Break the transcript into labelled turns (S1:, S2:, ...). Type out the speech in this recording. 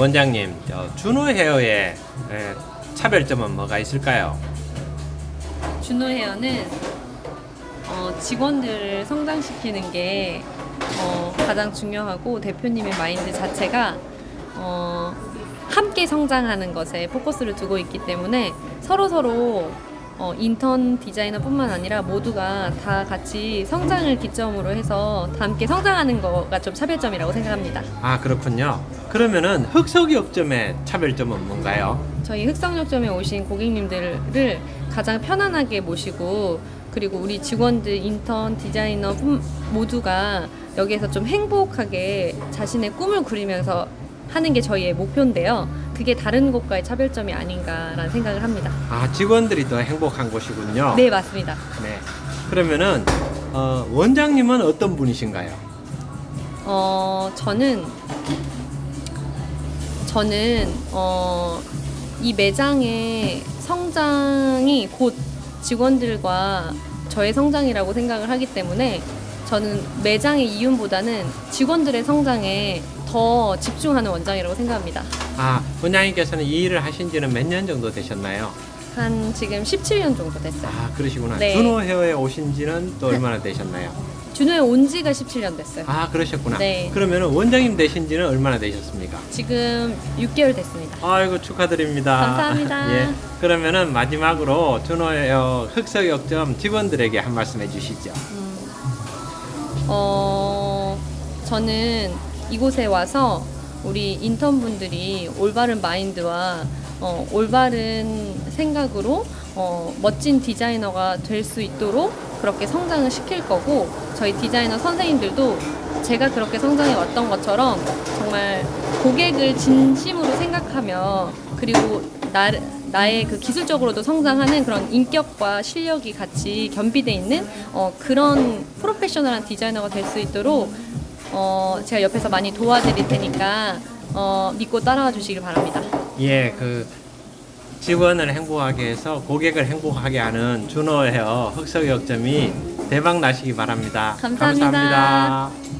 S1: 원장님, 저 준호 헤어의 에, 차별점은 뭐가 있을까요?
S2: 준호 헤어는 어, 직원들을 성장시키는 게 어, 가장 중요하고 대표님의 마인드 자체가 어, 함께 성장하는 것에 포커스를 두고 있기 때문에 서로 서로 어, 인턴 디자이너뿐만 아니라 모두가 다 같이 성장을 기점으로 해서 다 함께 성장하는 거가 좀 차별점이라고 생각합니다.
S1: 아 그렇군요. 그러면은 흑석이업점의 차별점은 뭔가요?
S2: 저희 흑성역점에 오신 고객님들을 가장 편안하게 모시고 그리고 우리 직원들, 인턴, 디자이너 품- 모두가 여기에서 좀 행복하게 자신의 꿈을 그리면서 하는 게 저희의 목표인데요. 그게 다른 곳과의 차별점이 아닌가라는 생각을 합니다.
S1: 아 직원들이 더 행복한 곳이군요.
S2: 네, 맞습니다.
S1: 네. 그러면은 어, 원장님은 어떤 분이신가요?
S2: 어, 저는 저는 어, 이 매장의 성장이 곧 직원들과 저의 성장이라고 생각을 하기 때문에 저는 매장의 이윤보다는 직원들의 성장에 더 집중하는 원장이라고 생각합니다.
S1: 아 원장님께서는 이 일을 하신 지는 몇 년 정도 되셨나요?
S2: 한 지금 17년 정도 됐어요.
S1: 아 그러시구나.
S2: 네.
S1: 준호 헤어에 오신 지는 또 얼마나 되셨나요?
S2: 준호에 온 지가 17년 됐어요.
S1: 아 그러셨구나.
S2: 네.
S1: 그러면은 원장님 되신 지는 얼마나 되셨습니까?
S2: 지금 6개월 됐습니다.
S1: 아이고 축하드립니다.
S2: 감사합니다.
S1: 예. 그러면은 마지막으로 준호 헤어 흑석역점 직원들에게 한 말씀 해주시죠.
S2: 어, 저는 이곳에 와서 우리 인턴분들이 올바른 마인드와 어, 올바른 생각으로 어, 멋진 디자이너가 될 수 있도록 그렇게 성장을 시킬 거고 저희 디자이너 선생님들도 제가 그렇게 성장해 왔던 것처럼 정말 고객을 진심으로 생각하며 그리고 나, 나의 그 기술적으로도 성장하는 그런 인격과 실력이 같이 겸비돼 있는 어, 그런 프로페셔널한 디자이너가 될 수 있도록 어, 제가 옆에서 많이 도와드릴 테니까 어, 믿고 따라와 주시길 바랍니다.
S1: 예, 그 직원을 행복하게 해서 고객을 행복하게 하는 준호 헤어 흑석역점이 대박 나시기 바랍니다.
S2: 감사합니다.
S1: 감사합니다.